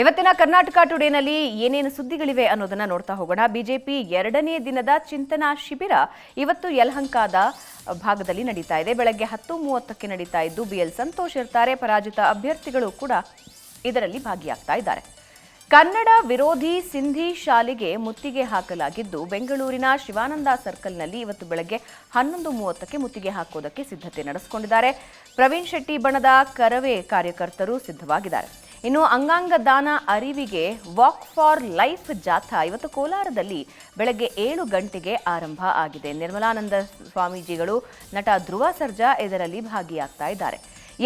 ಇವತ್ತಿನ ಕರ್ನಾಟಕ ಟುಡೇನಲ್ಲಿ ಏನೇನು ಸುದ್ದಿಗಳಿವೆ ಅನ್ನೋದನ್ನ ನೋಡ್ತಾ ಹೋಗೋಣ. ಬಿಜೆಪಿ ಎರಡನೇ ದಿನದ ಚಿಂತನಾ ಶಿಬಿರ ಇವತ್ತು ಯಲಹಂಕದ ಭಾಗದಲ್ಲಿ ನಡೀತಾ ಇದೆ. ಬೆಳಗ್ಗೆ ಹತ್ತು ಮೂವತ್ತಕ್ಕೆ ನಡೀತಾ ಇದ್ದು ಬಿಎಲ್ ಸಂತೋಷ್ ಇರ್ತಾರೆ. ಪರಾಜಿತ ಅಭ್ಯರ್ಥಿಗಳು ಕೂಡ ಇದರಲ್ಲಿ ಭಾಗಿಯಾಗ್ತಾ ಇದ್ದಾರೆ. ಕನ್ನಡ ವಿರೋಧಿ ಸಿಂಧಿ ಶಾಲೆಗೆ ಮುತ್ತಿಗೆ ಹಾಕಲಾಗಿದ್ದು ಬೆಂಗಳೂರಿನ ಶಿವಾನಂದ ಸರ್ಕಲ್ನಲ್ಲಿ ಇವತ್ತು ಬೆಳಗ್ಗೆ ಹನ್ನೊಂದು ಮೂವತ್ತಕ್ಕೆ ಮುತ್ತಿಗೆ ಹಾಕೋದಕ್ಕೆ ಸಿದ್ಧತೆ ನಡೆಸಿಕೊಂಡಿದ್ದಾರೆ. ಪ್ರವೀಣ್ ಶೆಟ್ಟಿ ಬಣದ ಕರವೇ ಕಾರ್ಯಕರ್ತರು ಸಿದ್ಧವಾಗಿದ್ದಾರೆ. ಇನ್ನು ಅಂಗಾಂಗ ದಾನ ಅರಿವಿಗೆ ವಾಕ್ ಫಾರ್ ಲೈಫ್ ಜಾಥಾ ಇವತ್ತು ಕೋಲಾರದಲ್ಲಿ ಬೆಳಗ್ಗೆ ಏಳು ಗಂಟೆಗೆ ಆರಂಭ ಆಗಿದೆ. ನಿರ್ಮಲಾನಂದ ಸ್ವಾಮೀಜಿಗಳು ನಟ ಧ್ರುವ ಸರ್ಜಾ ಇದರಲ್ಲಿ ಭಾಗಿಯಾಗ್ತಾ ಇದ್ದಾರೆ.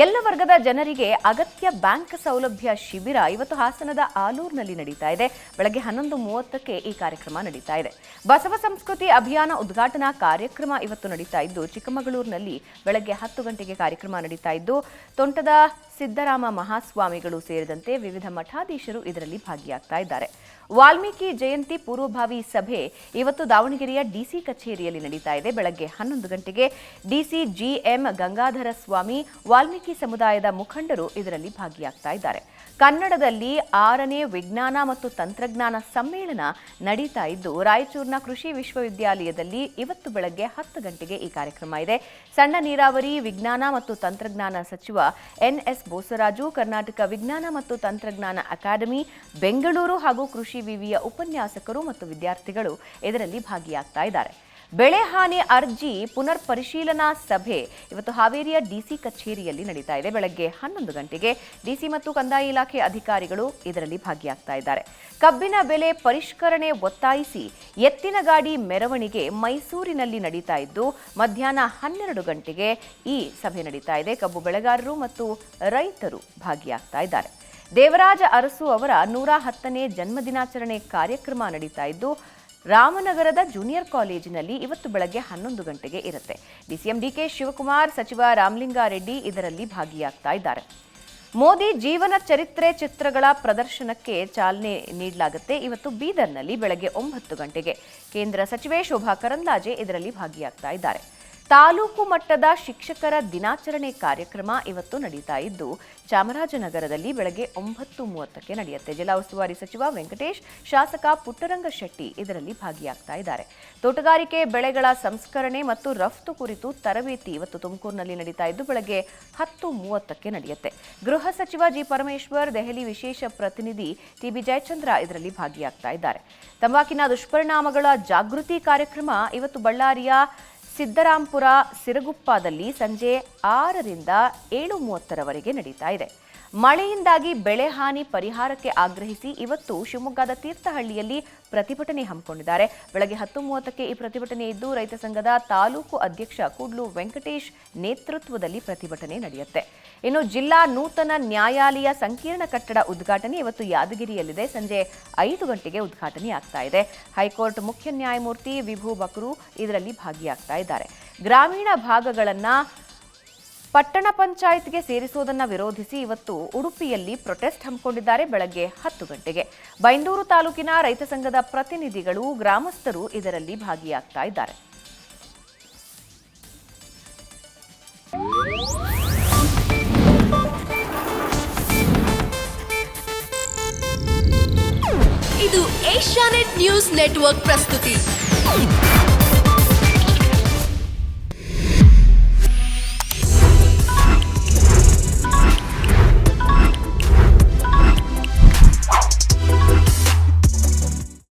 ಎಲ್ಲ ವರ್ಗದ ಜನರಿಗೆ ಅಗತ್ಯ ಬ್ಯಾಂಕ್ ಸೌಲಭ್ಯ ಶಿಬಿರ ಇವತ್ತು ಹಾಸನದ ಆಲೂರಿನಲ್ಲಿ ನಡೀತಾ ಇದೆ. ಬೆಳಗ್ಗೆ ಹನ್ನೊಂದು ಮೂವತ್ತಕ್ಕೆ ಈ ಕಾರ್ಯಕ್ರಮ ನಡೀತಾ ಇದೆ. ಬಸವ ಸಂಸ್ಕೃತಿ ಅಭಿಯಾನ ಉದ್ಘಾಟನಾ ಕಾರ್ಯಕ್ರಮ ಇವತ್ತು ನಡೀತಾ ಇದ್ದು ಚಿಕ್ಕಮಗಳೂರಿನಲ್ಲಿ ಬೆಳಗ್ಗೆ ಹತ್ತು ಗಂಟೆಗೆ ಕಾರ್ಯಕ್ರಮ ನಡೀತಾ ಇದ್ದು, ತೋಂಟದ ಸಿದ್ದರಾಮ ಮಹಾಸ್ವಾಮಿಗಳು ಸೇರಿದಂತೆ ವಿವಿಧ ಮಠಾಧೀಶರು ಇದರಲ್ಲಿ ಭಾಗಿಯಾಗ್ತಾ ಇದ್ದಾರೆ. ವಾಲ್ಮೀಕಿ ಜಯಂತಿ ಪೂರ್ವಭಾವಿ ಸಭೆ ಇವತ್ತು ದಾವಣಗೆರೆಯ ಡಿಸಿ ಕಚೇರಿಯಲ್ಲಿ ನಡೀತಾ ಇದೆ. ಬೆಳಗ್ಗೆ ಹನ್ನೊಂದು ಗಂಟೆಗೆ ಡಿಸಿ ಜಿಎಂ ಗಂಗಾಧರ ಸ್ವಾಮಿ ವಾಲ್ಮೀಕಿ ಸಮುದಾಯದ ಮುಖಂಡರು ಇದರಲ್ಲಿ ಭಾಗಿಯಾಗ್ತಾ ಇದ್ದಾರೆ. ಕನ್ನಡದಲ್ಲಿ ಆರನೇ ವಿಜ್ಞಾನ ಮತ್ತು ತಂತ್ರಜ್ಞಾನ ಸಮ್ಮೇಳನ ನಡೀತಾ ಇದ್ದು, ರಾಯಚೂರಿನ ಕೃಷಿ ವಿಶ್ವವಿದ್ಯಾಲಯದಲ್ಲಿ ಇವತ್ತು ಬೆಳಗ್ಗೆ ಹತ್ತು ಗಂಟೆಗೆ ಈ ಕಾರ್ಯಕ್ರಮ ಇದೆ. ಸಣ್ಣ ನೀರಾವರಿ, ವಿಜ್ಞಾನ ಮತ್ತು ತಂತ್ರಜ್ಞಾನ ಸಚಿವ ಎನ್ಎಸ್ ಬೋಸರಾಜು, ಕರ್ನಾಟಕ ವಿಜ್ಞಾನ ಮತ್ತು ತಂತ್ರಜ್ಞಾನ ಅಕಾಡೆಮಿ, ಬೆಂಗಳೂರು ಹಾಗೂ ಕೃಷಿ ವಿವಿಯ ಉಪನ್ಯಾಸಕರು ಮತ್ತು ವಿದ್ಯಾರ್ಥಿಗಳು ಇದರಲ್ಲಿ ಭಾಗಿಯಾಗ್ತಾ ಇದ್ದಾರೆ. ಬೆಳೆ ಹಾನಿ ಅರ್ಜಿ ಪುನರ್ ಪರಿಶೀಲನಾ ಸಭೆ ಇವತ್ತು ಹಾವೇರಿಯ ಡಿಸಿ ಕಚೇರಿಯಲ್ಲಿ ನಡೀತಾ ಇದೆ. ಬೆಳಗ್ಗೆ ಹನ್ನೊಂದು ಗಂಟೆಗೆ ಡಿಸಿ ಮತ್ತು ಕಂದಾಯ ಇಲಾಖೆ ಅಧಿಕಾರಿಗಳು ಇದರಲ್ಲಿ ಭಾಗಿಯಾಗ್ತಾ ಇದ್ದಾರೆ. ಕಬ್ಬಿನ ಬೆಲೆ ಪರಿಷ್ಕರಣೆ ಒತ್ತಾಯಿಸಿ ಎತ್ತಿನ ಗಾಡಿ ಮೆರವಣಿಗೆ ಮೈಸೂರಿನಲ್ಲಿ ನಡೀತಾ ಇದ್ದು, ಮಧ್ಯಾಹ್ನ ಹನ್ನೆರಡು ಗಂಟೆಗೆ ಈ ಸಭೆ ನಡೀತಾ ಇದೆ. ಕಬ್ಬು ಬೆಳೆಗಾರರು ಮತ್ತು ರೈತರು ಭಾಗಿಯಾಗ್ತಾ ಇದ್ದಾರೆ. ದೇವರಾಜ ಅರಸು ಅವರ ನೂರ ಹತ್ತನೇ ಜನ್ಮದಿನಾಚರಣೆ ಕಾರ್ಯಕ್ರಮ ನಡೀತಾ ಇದ್ದು ರಾಮನಗರದ ಜೂನಿಯರ್ ಕಾಲೇಜಿನಲ್ಲಿ ಇವತ್ತು ಬೆಳಗ್ಗೆ ಹನ್ನೊಂದು ಗಂಟೆಗೆ ಇರುತ್ತೆ. ಡಿಸಿಎಂ ಡಿಕೆ ಶಿವಕುಮಾರ್ ಸಚಿವ ರಾಮಲಿಂಗಾರೆಡ್ಡಿ ಇದರಲ್ಲಿ ಭಾಗಿಯಾಗ್ತಾ ಇದ್ದಾರೆ. ಮೋದಿ ಜೀವನ ಚರಿತ್ರೆ ಚಿತ್ರಗಳ ಪ್ರದರ್ಶನಕ್ಕೆ ಚಾಲನೆ ನೀಡಲಾಗುತ್ತೆ. ಇವತ್ತು ಬೀದರ್ನಲ್ಲಿ ಬೆಳಗ್ಗೆ ಒಂಬತ್ತು ಗಂಟೆಗೆ. ಕೇಂದ್ರ ಸಚಿವೆ ಶೋಭಾ ಕರಂದ್ಲಾಜೆ ಇದರಲ್ಲಿ ಭಾಗಿಯಾಗ್ತಾ ಇದ್ದಾರೆ. ತಾಲೂಕು ಮಟ್ಟದ ಶಿಕ್ಷಕರ ದಿನಾಚರಣೆ ಕಾರ್ಯಕ್ರಮ ಇವತ್ತು ನಡೀತಾ ಇದ್ದು, ಚಾಮರಾಜನಗರದಲ್ಲಿ ಬೆಳಗ್ಗೆ ಒಂಬತ್ತು ಮೂವತ್ತಕ್ಕೆ ನಡೆಯುತ್ತೆ. ಜಿಲ್ಲಾ ಉಸ್ತುವಾರಿ ಸಚಿವ ವೆಂಕಟೇಶ್, ಶಾಸಕ ಪುಟ್ಟರಂಗ ಶೆಟ್ಟಿ ಇದರಲ್ಲಿ ಭಾಗಿಯಾಗ್ತಾ ಇದ್ದಾರೆ. ತೋಟಗಾರಿಕೆ, ಬೆಳೆಗಳ ಸಂಸ್ಕರಣೆ ಮತ್ತು ರಫ್ತು ಕುರಿತು ತರಬೇತಿ ಇವತ್ತು ತುಮಕೂರಿನಲ್ಲಿ ನಡೀತಾ ಇದ್ದು, ಬೆಳಗ್ಗೆ ಹತ್ತು ಮೂವತ್ತಕ್ಕೆ ನಡೆಯುತ್ತೆ. ಗೃಹ ಸಚಿವ ಜಿ. ಪರಮೇಶ್ವರ್, ದೆಹಲಿ ವಿಶೇಷ ಪ್ರತಿನಿಧಿ ಟಿಬಿ ಜಯಚಂದ್ರ ಇದರಲ್ಲಿ ಭಾಗಿಯಾಗ್ತಾ ಇದ್ದಾರೆ. ತಂಬಾಕಿನ ದುಷ್ಪರಿಣಾಮಗಳ ಜಾಗೃತಿ ಕಾರ್ಯಕ್ರಮ ಇವತ್ತು ಬಳ್ಳಾರಿಯ ಸಿದ್ದರಾಂಪುರ ಸಿರಗುಪ್ಪದಲ್ಲಿ ಸಂಜೆ ಆರರಿಂದ ಏಳು ಮೂವತ್ತರವರೆಗೆ ನಡೀತಾ ಇದೆ. ಮಳೆಯಿಂದಾಗಿ ಬೆಳೆ ಹಾನಿ ಪರಿಹಾರಕ್ಕೆ ಆಗ್ರಹಿಸಿ ಇವತ್ತು ಶಿವಮೊಗ್ಗದ ತೀರ್ಥಹಳ್ಳಿಯಲ್ಲಿ ಪ್ರತಿಭಟನೆ ಹಮ್ಮಿಕೊಂಡಿದ್ದಾರೆ. ಬೆಳಗ್ಗೆ ಹತ್ತು ಮೂವತ್ತಕ್ಕೆ ಈ ಪ್ರತಿಭಟನೆ ಇದ್ದು ರೈತ ಸಂಘದ ತಾಲೂಕು ಅಧ್ಯಕ್ಷ ಕೂಡ್ಲು ವೆಂಕಟೇಶ್ ನೇತೃತ್ವದಲ್ಲಿ ಪ್ರತಿಭಟನೆ ನಡೆಯುತ್ತೆ. ಇನ್ನು ಜಿಲ್ಲಾ ನೂತನ ನ್ಯಾಯಾಲಯ ಸಂಕೀರ್ಣ ಕಟ್ಟಡ ಉದ್ಘಾಟನೆ ಇವತ್ತು ಯಾದಗಿರಿಯಲ್ಲಿದೆ. ಸಂಜೆ ಐದು ಗಂಟೆಗೆ ಉದ್ಘಾಟನೆ ಆಗ್ತಾ ಇದೆ. ಹೈಕೋರ್ಟ್ ಮುಖ್ಯ ನ್ಯಾಯಮೂರ್ತಿ ವಿಭು ಬಕ್ರು ಇದರಲ್ಲಿ ಭಾಗಿಯಾಗ್ತಾ ಇದ್ದಾರೆ. ಗ್ರಾಮೀಣ ಭಾಗಗಳನ್ನ ಪಟ್ಟಣ ಪಂಚಾಯತ್ಗೆ ಸೇರಿಸುವುದನ್ನು ವಿರೋಧಿಸಿ ಇವತ್ತು ಉಡುಪಿಯಲ್ಲಿ ಪ್ರೊಟೆಸ್ಟ್ ಹಮ್ಮಿಕೊಂಡಿದ್ದಾರೆ ಬೆಳಗ್ಗೆ ಹತ್ತು ಗಂಟೆಗೆ. ಬೈಂದೂರು ತಾಲೂಕಿನ ರೈತ ಸಂಘದ ಪ್ರತಿನಿಧಿಗಳು, ಗ್ರಾಮಸ್ಥರು ಇದರಲ್ಲಿ ಭಾಗಿಯಾಗ್ತಾ ಇದ್ದಾರೆ. ಇದು ಏಷ್ಯಾನೆಟ್ ನ್ಯೂಸ್ ನೆಟ್ವರ್ಕ್ ಪ್ರಸ್ತುತಿ.